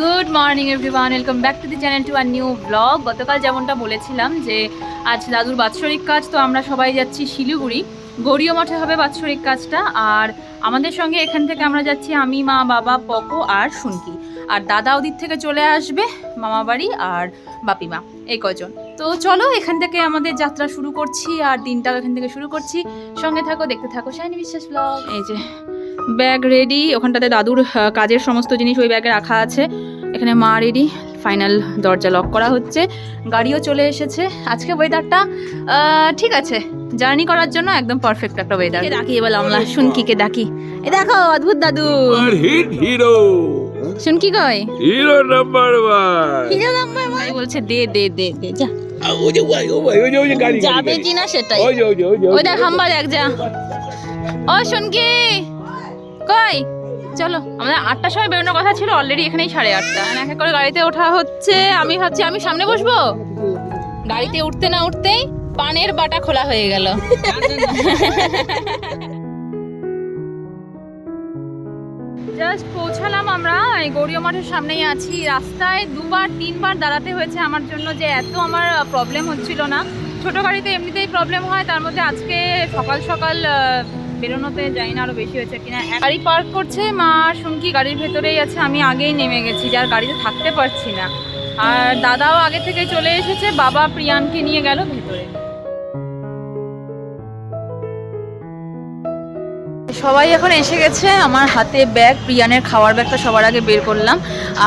Good morning everyone, welcome back to the channel to our new blog. গতকাল যেমনটা বলেছিলাম যে আজ দাদুর বাৎসরিক কাজ, তো আমরা সবাই যাচ্ছি শিলিগুড়ি। গৌরীয় মঠে হবে বাৎসরিক কাজটা। আর আমাদের সঙ্গে এখান থেকে আমরা যাচ্ছি আমি, মা, বাবা, পকো আর শুনকি আর দাদা ওদিক থেকে চলে আসবে মামা বাড়ি আর বাপিমা এই কজন তো চলো এখান থেকে আমাদের যাত্রা শুরু করছি আর দিনটাও এখান থেকে শুরু করছি। সঙ্গে থাকো, দেখতে থাকো, শাইনি বিশ্বাস ব্লগ। এই যে ব্যাগ রেডি ওখানটাতে দাদুর কাজের সমস্ত জিনিস ওই ব্যাগে রাখা আছে। এখানে মা রেডি ফাইনাল দরজা লক করা হচ্ছে। গাড়িও চলে এসেছে। আজকে ওয়েদারটা ঠিক আছে। জার্নি করার জন্য একদম পারফেক্ট একটা ওয়েদার ডাকি এবার আমরা? শুনকিকে ডাকি। এ দেখো অদ্ভুত দাদু। হিরো শুনকি কই hero number one hero number one বলছে দে দে দে দে যা। ওই যে ওই ওই ওই যে ওই যে গাড়ি যাবে কি না সেটাই। ওই যে ওই যে ওই যে ওই দেখ হাম্বা দেখ যা। ও শুনকি! কই? চলো আমাদের আটটার সময় বেরোনোর কথা ছিল অলরেডি এখানেই সাড়ে আটটা। এক এক করে গাড়িতে ওঠা হচ্ছে, আমি ভাবছি আমি সামনে বসবো? গাড়িতে উঠতে না উঠতেই পানের বাটা খোলা হয়ে গেল। জাস্ট পৌঁছালাম আমরা, এই গৌরীয় মঠের সামনেই আছি। রাস্তায় দুবার, তিনবার দাঁড়াতে হয়েছে আমার জন্য যে এত আমার প্রবলেম হচ্ছিল না। ছোট গাড়িতে এমনিতেই প্রবলেম হয়, তার মধ্যে আজকে সকাল সকাল বেরোনোতে যাই না আরও বেশি হয়েছে কিনা। গাড়ি পার্ক করছে, মা শুনকি গাড়ির ভেতরেই আছে, আমি আগেই নেমে গেছি, যার গাড়িতে থাকতে পারছি না। আর দাদাও আগে থেকে চলে এসেছে, বাবা প্রিয়ানকে নিয়ে গেল ভেতরে। সবাই এখন এসে গেছে, আমার হাতে ব্যাগ প্রিয়ানের খাওয়ার ব্যাগটা সবার আগে বের করলাম।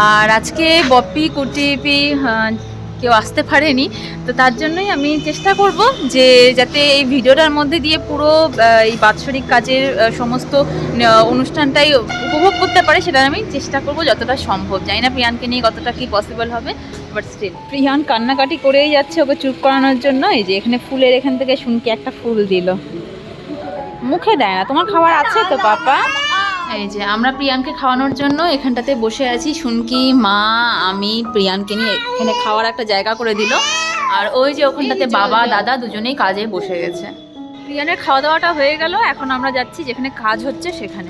আর আজকে বপি কুটিপি কেউ আসতে পারেনি। তো তার জন্যই আমি চেষ্টা করব যে যাতে এই ভিডিওটার মধ্যে দিয়ে পুরো এই বাৎসরিক কাজের সমস্ত অনুষ্ঠানটাই উপভোগ করতে পারে, সেটা আমি চেষ্টা করব যতটা সম্ভব। জানি না প্রিয়ানকে নিয়ে কতটা কি পসিবল হবে বাট স্টিল প্রিয়ান কান্নাকাটি করেই যাচ্ছে ওকে চুপ করানোর জন্য। এই যে এখানে ফুলের এখান থেকে শুনকে একটা ফুল দিল। মুখে দেয় না, তোমার খাবার আছে তো, পাপা? এই যে আমরা প্রিয়ানকে খাওয়ানোর জন্য এখানটাতে বসে আছি। শুনকি মা আমি প্রিয়ানকে নিয়ে এখানে খাওয়ার একটা জায়গা করে দিল। আর ওই যে ওখানটাতে বাবা দাদা দুজনেই কাজে বসে গেছে। প্রিয়ানের খাওয়া দাওয়াটা হয়ে গেল। এখন আমরা যাচ্ছি যেখানে কাজ হচ্ছে সেখানে।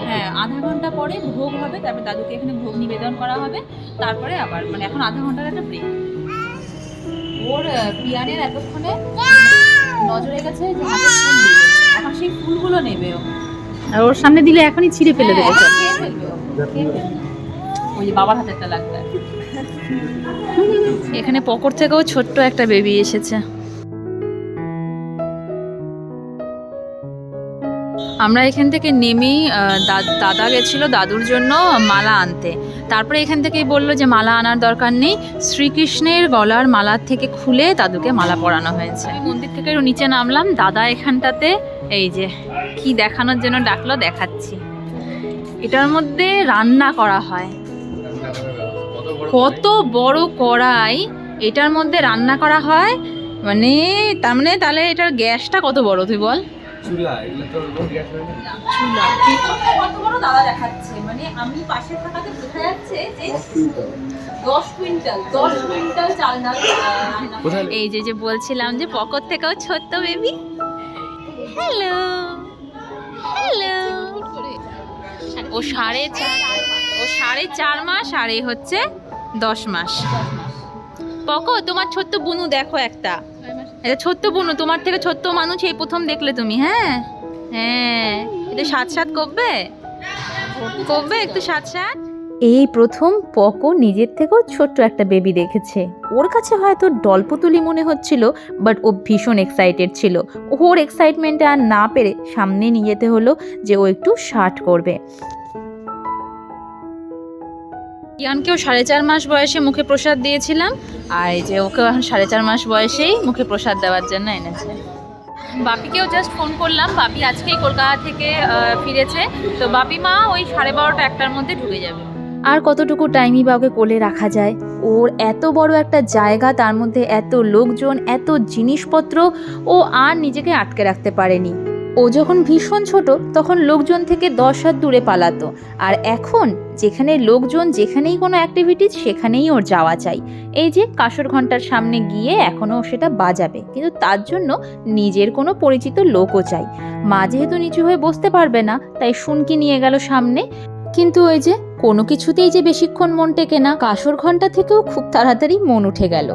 হ্যাঁ আধা ঘণ্টা পরে ভোগ হবে তারপর দাদুকে এখানে ভোগ নিবেদন করা হবে তারপরে আবার মানে এখন আধা ঘণ্টার একটা ব্রেক ওর আহ, প্রিয়ানের এতক্ষণে নজরে গেছে যে দিবে। এখন সেই ফুলগুলো নেবে ও। আর ওর সামনে দিলে এখনই ছিঁড়ে ফেলে দেবে খেয়ে ফেলবে। ওই যে বাবার হাতে একটা লাগবে। এখানে পকর থেকেও ছোট্ট একটা বেবি এসেছে। আমরা এখান থেকে নেমেই দাদা গেছিল দাদুর জন্য মালা আনতে। তারপরে এখান থেকেই বলল যে মালা আনার দরকার নেই। শ্রীকৃষ্ণের গলার মালার থেকে খুলে দাদুকে মালা পরানো হয়েছে। মন্দির থেকে নিচে নামলাম। দাদা এখানটাতে, এই যে, কি দেখানোর জন্য ডাকলো দেখাচ্ছি। এটার মধ্যে রান্না করা হয়। কত বড় কড়াই। এটার মধ্যে রান্না করা হয়। মানে তার মানে তাহলে এটার গ্যাসটা কত বড় তুই বল? চুলা এগুলো তো গ্যাস হয় না? চুলা কত বড় দাদা দেখাচ্ছে মানে আমি পাশে থাকাতে বোঝা যাচ্ছে যে এই যে যে বলছিলাম যে পকর থেকেও ছোট্ট বেবি হ্যালো হ্যালো ও সাড়ে চার ও সাড়ে চার মাস আর এই হচ্ছে দশ মাস। পকো তোমার ছোট্ট বুনু দেখো একটা। এটা ছোট্ট বুনু, তোমার থেকে ছোট্ট মানুষ এই প্রথম দেখলে তুমি হ্যাঁ? হ্যাঁ এটা সাত সাত করবে? করবে একটু সাত সাত এই প্রথম পকো নিজের থেকেও ছোট্ট একটা বেবি দেখেছে। ওর কাছে হয়তো ডল্পতুলি মনে হচ্ছিল, বাট ও ভীষণ এক্সাইটেড ছিল। ওর এক্সাইটমেন্টে আর না পেরে সামনে নিয়ে যেতে হলো যে ও একটু শার্ট করবে। ইয়ানকেও সাড়ে চার মাস বয়সে মুখে প্রসাদ দিয়েছিলাম আর এই যে ওকেও এখন সাড়ে চার মাস বয়সেই মুখে প্রসাদ দেওয়ার জন্য এনেছে। বাপিকেও জাস্ট ফোন করলাম, বাপি আজকেই কলকাতা থেকে ফিরেছে। তো বাপি মা ওই সাড়ে বারোটা একটার মধ্যে ঢুকে যাবে। আর কতটুকু টাইমই বা ওকে কোলে রাখা যায়? ওর এত বড় একটা জায়গা, তার মধ্যে এত লোকজন, এত জিনিসপত্র, ও আর নিজেকে আটকে রাখতে পারেনি। ও যখন ভীষণ ছোট, তখন লোকজন থেকে দশ হাত দূরে পালাতো। আর এখন, যেখানে লোকজন যেখানেই কোনো অ্যাক্টিভিটিস সেখানেই ওর যাওয়া চাই। এই যে কাসর ঘণ্টার সামনে গিয়ে এখনও সেটা বাজাবে। কিন্তু তার জন্য নিজের কোনো পরিচিত লোকও চাই। মা যেহেতু নিচু হয়ে বসতে পারবে না, তাই শুনকি নিয়ে গেল সামনে। কিন্তু ওই যে, কোনো কিছুতেই যে বেশিক্ষণ মন টেকে না কাসর ঘণ্টা থেকেও খুব তাড়াতাড়ি মন উঠে গেল।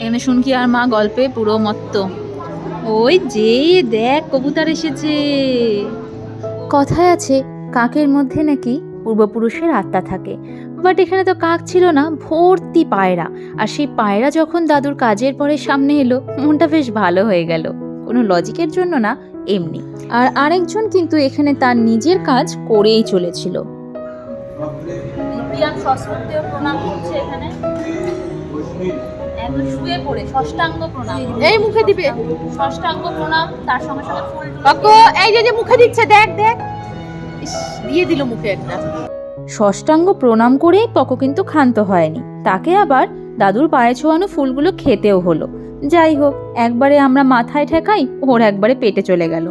এখানে শুনকি আর মা গল্পে পুরো মত্ত। ওই যে দেখ কবুতর এসেছে। কথায় আছে কাকের মধ্যে নাকি পূর্বপুরুষের আত্মা থাকে। বাট এখানে তো কাক ছিল না ভর্তি পায়রা। আর সেই পায়রা যখন দাদুর কাজের পরে সামনে এলো মনটা বেশ ভালো হয়ে গেল। কোনো লজিকের জন্য না এমনি। আর আরেকজন কিন্তু এখানে তার নিজের কাজ করেই চলেছিল। প্রণাম করছে এখানে। একদম শুয়ে পড়ে ষষ্ঠাঙ্গ প্রণাম। এই মুখে দিবে। ষষ্ঠাঙ্গ প্রণাম তার সঙ্গে সঙ্গে ফুল এই যে যে মুখে দিচ্ছে দেখ দেখ। ইস, দিয়ে দিল মুখে একটা। ষষ্ঠাঙ্গ প্রণাম করেই পকো কিন্তু ক্ষান্ত হয়নি। তাকে আবার দাদুর পায়ে ছোঁয়ানো ফুলগুলো খেতেও হলো। যাই হোক একবারে আমরা মাথায় ঠেকাই ওর একবারে পেটে চলে গেল।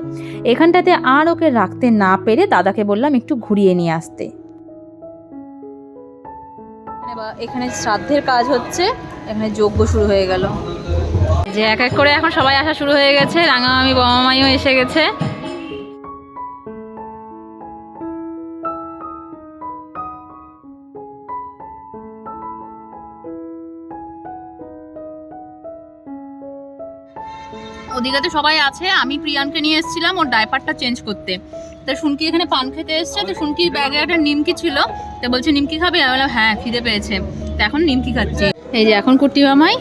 এখানটাতে আর ওকে রাখতে না পেরে দাদাকে বললাম একটু ঘুরিয়ে নিয়ে আসতে। এখানে শ্রাদ্ধের কাজ হচ্ছে, এখানে যজ্ঞ শুরু হয়ে গেল। যে এক এক করে এখন সবাই আসা শুরু হয়ে গেছে, রাঙামামি বমামাইও এসে গেছে। ওদিকে তো সবাই আছে, আমি প্রিয়ানকে নিয়ে এসেছিলাম, ওর ডাইপারটা চেঞ্জ করতে। তো শুনকি এখানে পান খেতে এসছে, তো শুনকির ব্যাগে একটা নিমকি ছিল, তো বলছে, নিমকি খাবে? আমি বললাম হ্যাঁ খিদে পেয়েছে। তো এখন নিমকি খাচ্ছি। এই যে এখন কুর্তি মামাই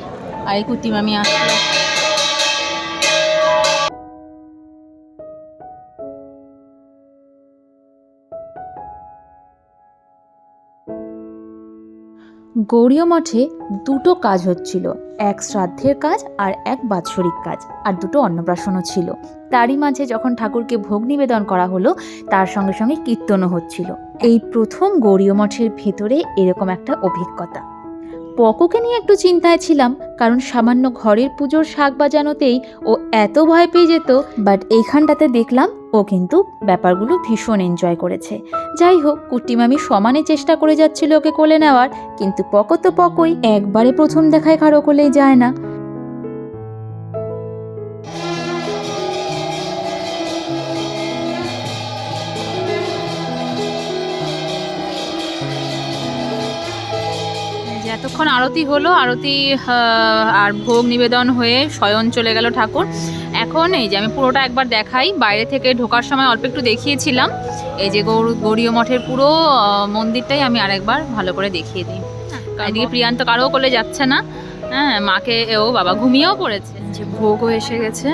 আর এই কুর্তি মামি আসলো গৌরীয় মঠে দুটো কাজ হচ্ছিল। এক শ্রাদ্ধের কাজ আর এক বাৎসরিক কাজ, আর দুটো অন্নপ্রাশনও ছিল। তারই মাঝে যখন ঠাকুরকে ভোগ নিবেদন করা হলো, তার সঙ্গে সঙ্গে কীর্তনও হচ্ছিল। এই প্রথম গৌরীয় মঠের ভেতরে এরকম একটা অভিজ্ঞতা। পকোকে নিয়ে একটু চিন্তায় ছিলাম, কারণ সামান্য ঘরের পুজোর শাক বাজানোতেই ও এত ভয় পেয়ে যেত বাট এইখানটাতে দেখলাম ও কিন্তু ব্যাপারগুলো ভীষণ এনজয় করেছে। যাই হোক, কুট্টিমামি সমানে চেষ্টা করে যাচ্ছিল ওকে কোলে নেওয়ার, কিন্তু পকো তো পকই, একবারে প্রথম দেখায় কারও কোলেই যায় না। এতক্ষণ আরতি হলো, আরতি আর ভোগ নিবেদন হয়ে শয়ন চলে গেল ঠাকুর। এখন এই যে আমি পুরোটা একবার দেখাই। বাইরে থেকে ঢোকার সময় অল্প একটু দেখিয়েছিলাম। এই যে গৌর গৌরীয় মঠের পুরো মন্দিরটাই আমি আরেকবার ভালো করে দেখিয়ে দিই। এদিকে প্রিয়ান্ত কারও কোলে যাচ্ছে না। হ্যাঁ মাকে ও বাবা ঘুমিয়েও পড়েছে। যে ভোগও এসে গেছে।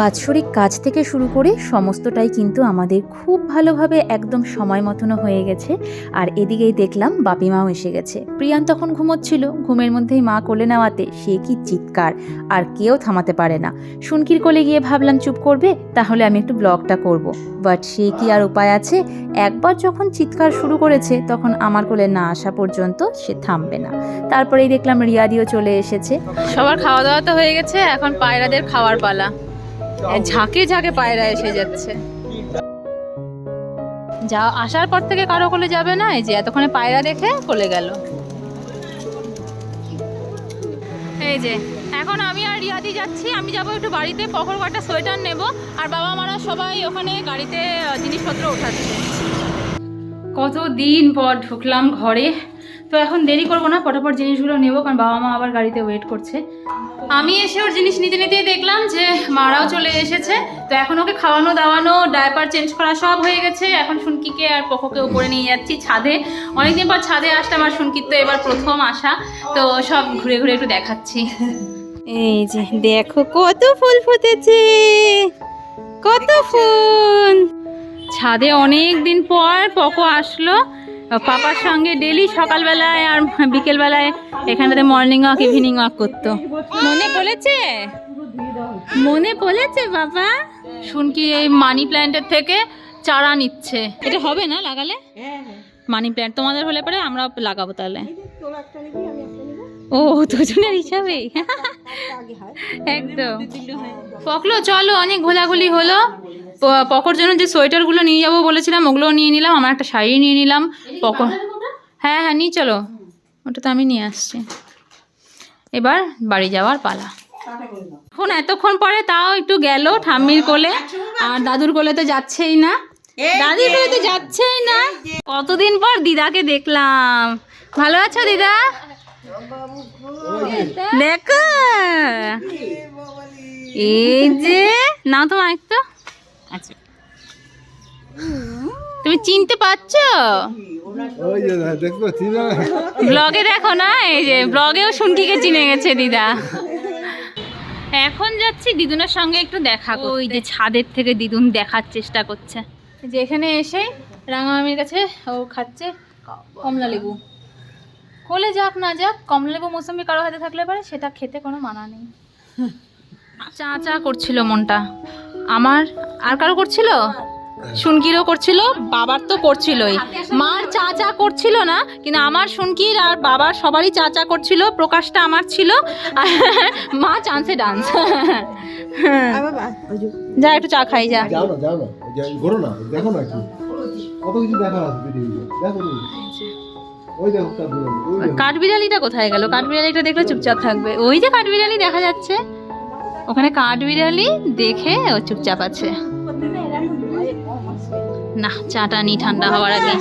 বাৎসরিক কাজ থেকে শুরু করে সমস্তটাই কিন্তু আমাদের খুব ভালোভাবে একদম সময় মতনও হয়ে গেছে। আর এদিকেই দেখলাম বাপি মাও এসে গেছে। প্রিয়ান তখন ঘুমোচ্ছিল। ঘুমের মধ্যেই মা কোলে নেওয়াতে সে কি চিৎকার, আর কেউ থামাতে পারে না। শুনকির কোলে গিয়ে ভাবলাম, চুপ করবে? তাহলে আমি একটু ব্লগটা করব। বাট সে কি আর উপায় আছে? একবার যখন চিৎকার শুরু করেছে, তখন আমার কোলে না আসা পর্যন্ত সে থামবে না। তারপরেই দেখলাম রিয়াদিও চলে এসেছে। সবার খাওয়া দাওয়া তো হয়ে গেছে, এখন পায়রাদের খাওয়ার পালা। ঝাঁকে ঝাঁকে পায়রা এসে যাচ্ছে। যা আসার পর থেকে কারও কোলে যাবে না, এই যে এতক্ষণে পায়রা দেখে কোলে গেল। এই যে, এখন আমি আর রিয়াদি যাচ্ছি, আমি যাব একটু বাড়িতে পকর কটা সোয়েটার নেব, আর বাবা মারা সবাই ওখানে গাড়িতে জিনিসপত্র ওঠাচ্ছে। কত দিন পর ঢুকলাম ঘরে তো এখন দেরি করব না পটাপট জিনিসগুলো নেব কারণ বাবা মা আবার গাড়িতে ওয়েট করছে। আমি এসে ওর জিনিস নিতে নিতেই দেখলাম যে মারাও চলে এসেছে। তো এখন ওকে খাওয়ানো দাওয়ানো ডায়পার চেঞ্জ করা সব হয়ে গেছে। এখন শুনকিকে আর পকোকে উপরে নিয়ে যাচ্ছি ছাদে। অনেকদিন পর ছাদে আসলাম আর শুনকির তো এবার প্রথম আসা। তো সব ঘুরে ঘুরে একটু দেখাচ্ছি। এই যে দেখো কত ফুল ফুটেছে। কত ফুল। ছাদে অনেক দিন পর পকো আসলো। পাপার সঙ্গে ডেলি সকালবেলায় আর বিকেলবেলায় এখানটাতে মর্নিং ওয়াক ইভিনিং ওয়াক করতো। মনে পড়েছে? মনে পড়েছে বাবা? শুনকি এই মানি প্ল্যান্টের থেকে চারা নিচ্ছে। এটা হবে না লাগালে? মানি প্ল্যান্ট তোমাদের হলে পরে আমরা লাগাবো তাহলে। ও দুজনের হিসাবে একদম। পকলো চলো অনেক ঘোলাঘুলি হলো। পকর জন্য যে সোয়েটারগুলো নিয়ে যাব বলেছিলাম ওগুলো নিয়ে নিলাম আমার একটা শাড়ি নিয়ে নিলাম পকর হ্যাঁ হ্যাঁ নিয়ে চলো। ওটা তো আমি নিয়ে আসছি। এবার বাড়ি যাওয়ার পালা। এখন এতক্ষণ পরে তাও একটু গেল ঠাম্মির কোলে। আর দাদুর কোলে তো যাচ্ছেই না। দাদির কোলে তো যাচ্ছেই না। কতদিন পর দিদাকে দেখলাম। ভালো আছো দিদা? দেখো। এই যে। না তো মাইক তো। আচ্ছা। তুমি চিনতে পারছ? চিনা ব্লগে দেখো না? এই যে ব্লগেও শুনকিকে চিনে গেছে দিদা। এখন যাচ্ছি দিদুনের সঙ্গে একটু দেখা ওই যে ছাদের থেকে দিদুন দেখার চেষ্টা করছে। যে এখানে এসে রাঙামামির কাছে ও খাচ্ছে কমলা লেবু। কোলে যাক না যাক কমলা লেবু মৌসুমি কারও হাতে থাকলে পারে সেটা খেতে কোনো মানা নেই। চা চা করছিল মনটা। আমার আর কারও করছিল? শুনকিরও করছিল বাবার তো করছিলই। মার চা চা করছিল না কিন্তু আমার শুনকির আর বাবার সবারই চা চা করছিল প্রকাশটা আমার ছিল। আর মা চান্সে ডান্স। যা। একটু চা খাই যা। যাও না যাও না যা- ঘোরো দেখো না কত কিছু দেখা আছে পৃথিবীতে দেখো তুমি। ওই দেখো তার বিড়াল, ওই দেখো। কাঠবিড়ালিটা কোথায় গেল? কাঠবিড়ালিটা দেখলে চুপচাপ থাকবে। ওই যে কাঠবিড়ালি দেখা যাচ্ছে। ওখানে কাঠবিড়ালি দেখে ও চুপচাপ আছে। না চাটা নি ঠান্ডা হওয়ার আগে।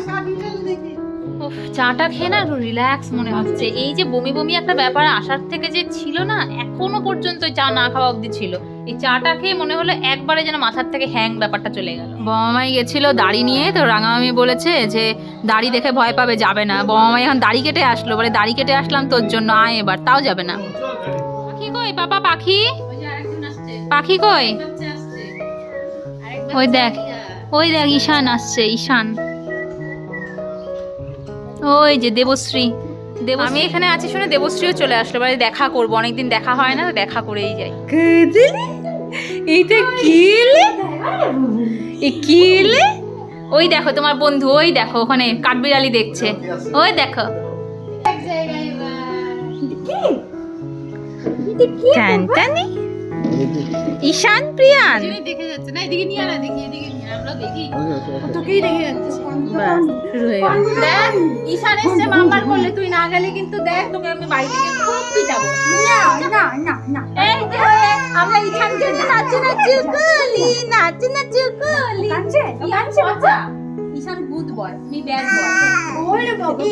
চাটা খেয়ে না একটু রিল্যাক্স মনে হচ্ছে। এই যে বমি বমি একটা ব্যাপার আসার থেকে যে ছিল না এখনও পর্যন্ত চা না খাওয়া অবধি ছিল। এই চাটা খেয়ে মনে হলো একবারে যেন মাথার থেকে হ্যাং ব্যাপারটা চলে গেল। বমামাই গেছিল দাড়ি নিয়ে তো রাঙামামি বলেছে যে দাড়ি দেখে ভয় পাবে যাবে না। বমামাই এখন দাড়ি কেটে আসলো বলে দাড়ি কেটে আসলাম তোর জন্য আয় এবার তাও যাবে না। পাখি কই? পাপা পাখি? পাখি কই? ওই দেখ ওই দেখ ঈশান আসছে ঈশান। ওই যে দেবশ্রী দেব আমি এখানে আছি শুনে দেবশ্রীও চলে আসলো মানে দেখা করব অনেকদিন দেখা হয় না দেখা করেই যাই। এইটা কিলে? এ কিলে? ওই দেখো তোমার বন্ধু ওই দেখো ওখানে কাঠবিড়ালি দেখছে। ওই দেখো। টানটানি ঈশান প্রিয়ান? দেখে যাচ্ছে না এদিকে নিয়ে আনা দেখি এদিকে নিয়ে আমরা দেখি। তোকেই দেখে যাচ্ছে। বাস শুরু হয়ে গেল। দেখ ঈশান এসছে মাম্বার করলে তুই না গেলে কিন্তু দেখ তোকে আমি বাড়ি থেকে খুব পিটাবো। না না না না। এই যে আমরা ঈশানকে নাচে নাচে গলি নাচে নাচে গলি নাচে নাচে good boy me bad boy ওরে বাবা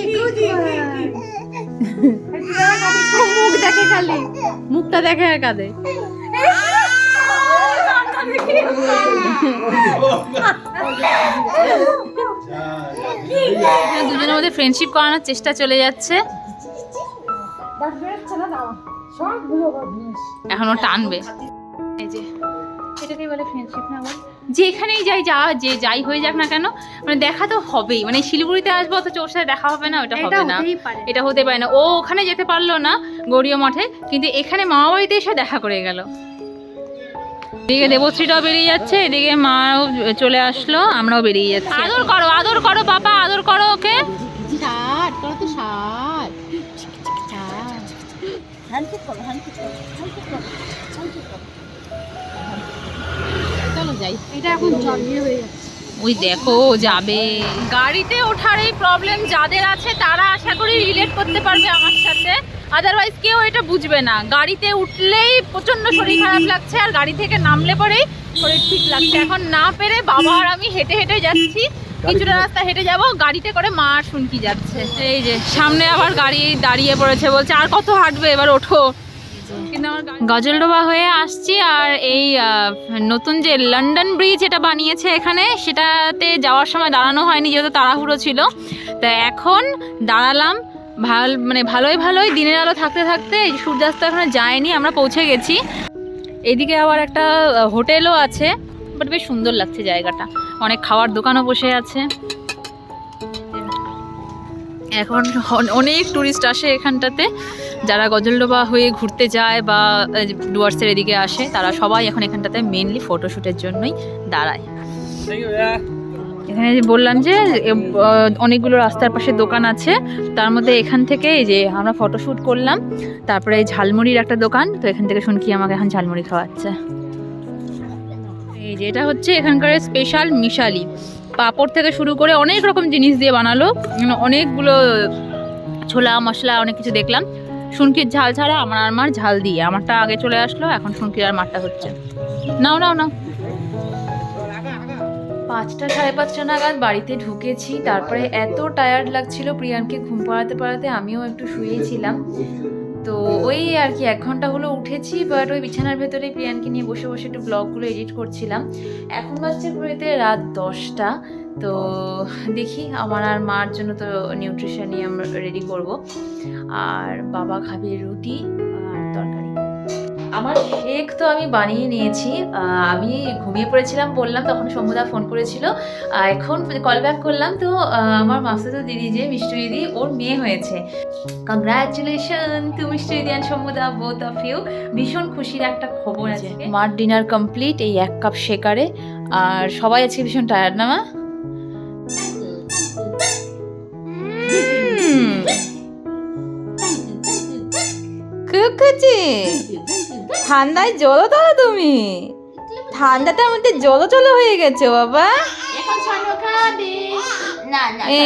মুখ দেখে খালি মুখটা দেখে আর কাঁদে। হ্যাঁ, দুজনের মধ্যে ফ্রেন্ডশিপ করানোর চেষ্টা চলে যাচ্ছে। এখন ও টানবে। এই যে এটাকেই বলে ফ্রেন্ডশিপ না বল? যেখানেই যাই যা যে যাই হয়ে যাক না কেন মানে দেখা তো হবেই। মানে শিলিগুড়িতে আসব অথচ ওর সাথে দেখা হবে না ওটা হবে না। এটা হতে পারে না। ও ওখানে যেতে পারল না গড়িয়া মঠে কিন্তু এখানে মামা বাড়িতে এসে দেখা করে গেল। এদিকে দেবশ্রীটাও বেরিয়ে যাচ্ছে এদিকে মাও চলে আসলো আমরাও বেরিয়ে যাচ্ছি। আদর করো আদর করো বাবা আদর করো ওকে। ষাট তোরা তো ষাট যাই। এটা এখন জল হয়ে যাচ্ছে ওই দেখো যাবে। গাড়িতে ওঠার এই প্রবলেম যাদের আছে, তারা আশা করি রিলেট করতে পারবে আমার সাথে। আদারওয়াইজ কেউ এটা বুঝবে না। গাড়িতে উঠলেই প্রচণ্ড শরীর খারাপ লাগছে, আর গাড়ি থেকে নামলে পরেই শরীর ঠিক লাগছে। এখন না পেরে বাবা আর আমি হেঁটে হেঁটে যাচ্ছি। কিছুটা রাস্তা হেঁটে যাব, গাড়িতে করে মা শুনকি যাচ্ছে। এই যে, সামনে আবার গাড়ি দাঁড়িয়ে পড়েছে বলছে, আর কত হাঁটবে? এবার ওঠো। গজলডোবা হয়ে আসছি আর এই নতুন যে লন্ডন ব্রিজ এটা বানিয়েছে এখানে, সেটাতে যাওয়ার সময় দাঁড়ানো হয়নি যেহেতু তাড়াহুড়ো ছিল। তা এখন দাঁড়ালাম, ভালো মানে ভালোই ভালোই, দিনের আলো থাকতে থাকতে এই সূর্যাস্ত এখনও যায়নি, আমরা পৌঁছে গেছি। এদিকে আবার একটা হোটেলও আছে বাট বেশ সুন্দর লাগছে জায়গাটা। অনেক খাওয়ার দোকানও বসে আছে। এখন অনেক টুরিস্ট আসে এখানটাতে। যারা গজলডোবা হয়ে ঘুরতে যায় বা ডুয়ার্সের এদিকে আসে, তারা সবাই এখন এখানটাতে মেনলি ফটোশ্যুটের জন্যই দাঁড়ায়। এখানে বললাম যে অনেকগুলো রাস্তার পাশে দোকান আছে। তার মধ্যে এখান থেকে যে আমরা ফটোশ্যুট করলাম। তারপরে ঝালমুড়ির একটা দোকান। তো এখান থেকে শুনকি আমাকে এখন ঝালমুড়ি খাওয়াচ্ছে। এই যে, এটা হচ্ছে এখানকার স্পেশাল মিশালি। পাঁপড় থেকে শুরু করে অনেক রকম জিনিস দিয়ে বানালো। অনেকগুলো ছোলা, মশলা, অনেক কিছু দেখলাম। শুনকির ঝাল ছাড়া আমার আর মার ঝাল দিয়ে। আমারটা আগে চলে আসলো, এখন শুনকির আর মারটা হচ্ছে। নাও নাও নাও। পাঁচটা সাড়ে পাঁচটা নাগাদ বাড়িতে ঢুকেছি। তারপরে এত টায়ার্ড লাগছিল প্রিয়ানকে ঘুম পাড়াতে পাড়াতে, আমিও একটু শুয়েছিলাম। তো ওই আর কি এক ঘণ্টা হলো উঠেছি বাট ওই বিছানার ভেতরে প্রিয়ানকে নিয়ে বসে বসে একটু ব্লগগুলো এডিট করছিলাম। এখন বাজছে ঘুরেতে রাত দশটা তো দেখি আমার আর মার জন্য তো নিউট্রিশনই আমরা রেডি করব। আর বাবা খাবে রুটি আমার শেক তো আমি বানিয়ে নিয়েছি। আমি ঘুমিয়ে পড়েছিলাম বললাম তখন সমুদা ফোন করেছিল। এখন কল ব্যাক করলাম তো আমার মাসুদ দিদি যে মিষ্টি দিদি ওর মেয়ে হয়েছে। কংগ্রাচুলেশন টু মিষ্টি দিদি অ্যান্ড সমুদা বোথ অফ ইউ ভীষণ খুশির একটা খবর আছে মার ডিনার কমপ্লিট এই এক কাপ শেকারে আর সবাই আজকে ভীষণ টায়ার্ড না মা? কুকুচি ঠান্ডায় জলো দাও তুমি। ঠান্ডাটার মধ্যে জলো জলো হয়ে গেছে বাবা। এ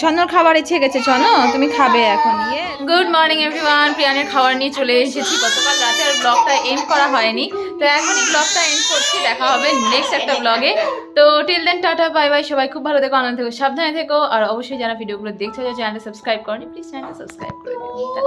ছন্নর খাবার ইচ্ছে গেছে ছন্ন তুমি খাবে এখন ইয়ে। গুড মর্নিং এভরিওয়ান প্রিয়ানের খাবার নিয়ে চলে এসেছি। গতকাল রাতে আর ব্লগটা এন্ড করা হয়নি। তো এখনই ব্লগটা এন্ড করছি দেখা হবে নেক্সট একটা ব্লগে তো till then tata bye bye সবাই খুব ভালো থেকো আনন্দ থেকো সাবধানে থেকো। আর অবশ্যই যারা ভিডিওগুলো দেখছ চ্যানেলটা সাবস্ক্রাইব করনি প্লিজ চ্যানেলটা সাবস্ক্রাইব করে দিও।